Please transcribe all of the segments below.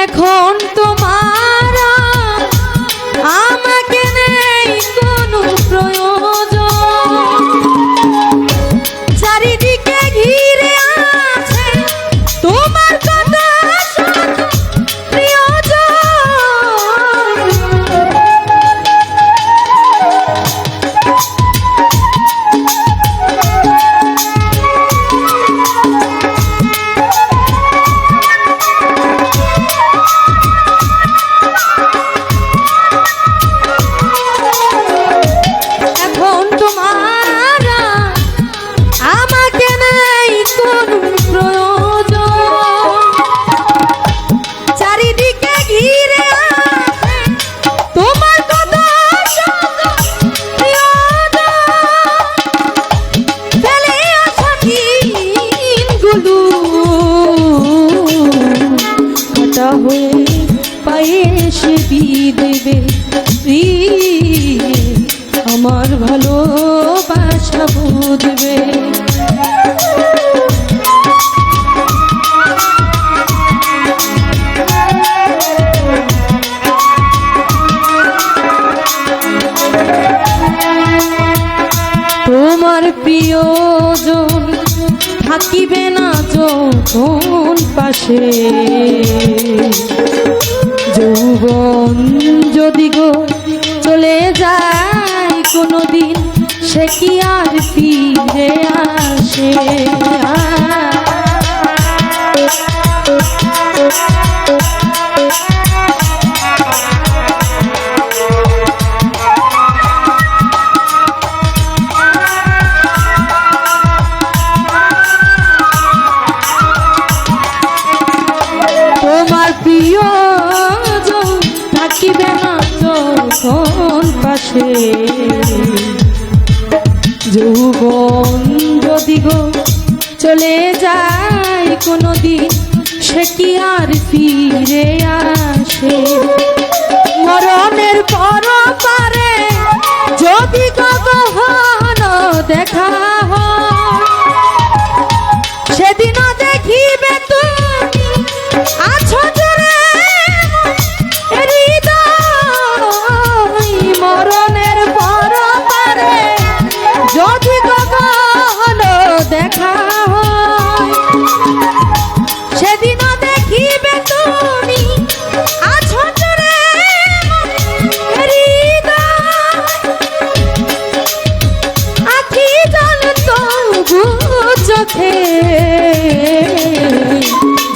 এখন তোমার বুঝবে প্রিয়ে আমার ভালোবাসা বুঝবে। তোমার প্রিয়জন থাকিবে না যখন পাশে। যৌবন যদি গো চলে যায় কোনোদিন সে কি আর ফিরে আসে? পাশে যৌবন যদি গো চলে যায় কোনোদিন সে কি আর ফিরে আসে?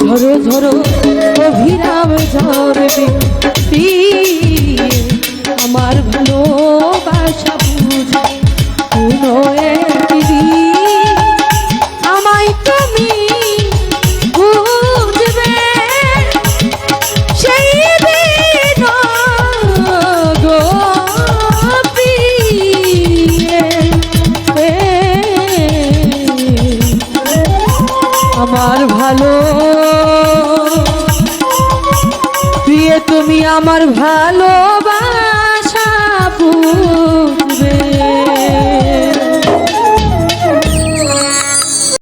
ঝরো ঝরো অভিরাম ঝরবে প্রিয়ে আমার ভালো। প্রিয় তুমি আমার ভালোবাস।